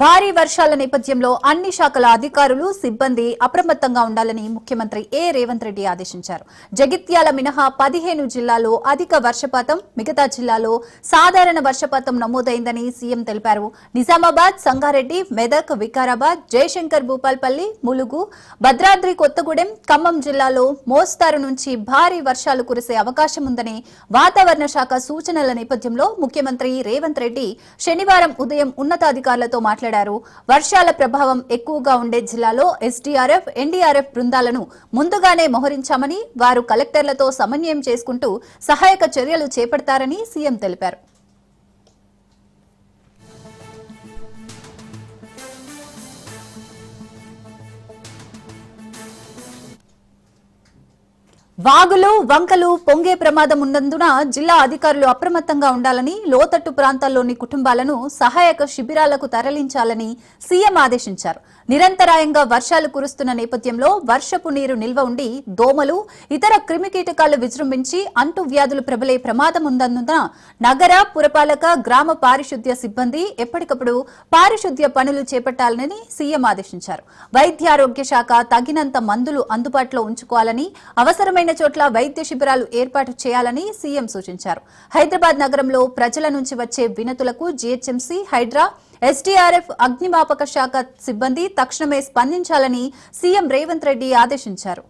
భారీ వర్షాల నేపథ్యంలో అన్ని శాఖల అధికారులు సిబ్బంది అప్రమత్తంగా ఉండాలని ముఖ్యమంత్రి ఏ. రేవంత్ రెడ్డి ఆదేశించారు. జగిత్యాల మినహా పదిహేను జిల్లాల్లో అధిక వర్షపాతం మిగతా జిల్లాలో సాధారణ వర్షపాతం నమోదైందని సీఎం తెలిపారు. నిజామాబాద్ సంగారెడ్డి మెదక్ వికారాబాద్ జయశంకర్ భూపాల్పల్లి ములుగు భద్రాద్రి కొత్తగూడెం ఖమ్మం జిల్లాలో మోస్తారు నుంచి భారీ వర్షాలు కురిసే అవకాశం ఉందని వాతావరణ శాఖ సూచనల నేపథ్యంలో ముఖ్యమంత్రి రేవంత్ రెడ్డి శనివారం ఉదయం ఉన్నతాధికారులతో మాట్లాడారు. వర్షాల ప్రభావం ఎక్కువగా ఉండే జిల్లాలో ఎస్డీఆర్ఎఫ్ ఎన్డీఆర్ఎఫ్ బృందాలను ముందుగానే మోహరించామని వారు కలెక్టర్లతో సమన్వయం చేసుకుంటూ సహాయక చర్యలు చేపడతారని సీఎం తెలిపారు. వాగులు వంకలు పొంగే ప్రమాదం ఉన్నందున జిల్లా అధికారులు అప్రమత్తంగా ఉండాలని లోతట్టు ప్రాంతాల్లోని కుటుంబాలను సహాయక శిబిరాలకు తరలించాలని సీఎం ఆదేశించారు. నిరంతరాయంగా వర్షాలు కురుస్తున్న నేపథ్యంలో వర్షపు నీరు నిల్వ ఉండి దోమలు ఇతర క్రిమికీటకాలు విజృంభించి అంటువ్యాధులు ప్రబలే ప్రమాదం ఉన్నందున నగర పురపాలక గ్రామ పారిశుద్ధ్య సిబ్బంది ఎప్పటికప్పుడు పారిశుద్ధ్య పనులు చేపట్టాలని సీఎం ఆదేశించారు. వైద్యారోగ్య శాఖ తగినంత మందులు అందుబాటులో ఉంచుకోవాలని అవసరమైన చోట్ల వైద్య శిబిరాలు ఏర్పాటు చేయాలని సీఎం సూచించారు. హైదరాబాద్ నగరంలో ప్రజల నుంచి వచ్చే వినతులకు జీహెచ్ఎంసీ హైడ్రా ఎస్డీఆర్ఎఫ్ అగ్నిమాపక శాఖ సిబ్బంది తక్షణమే స్పందించాలని సీఎం రేవంత్ రెడ్డి ఆదేశించారు.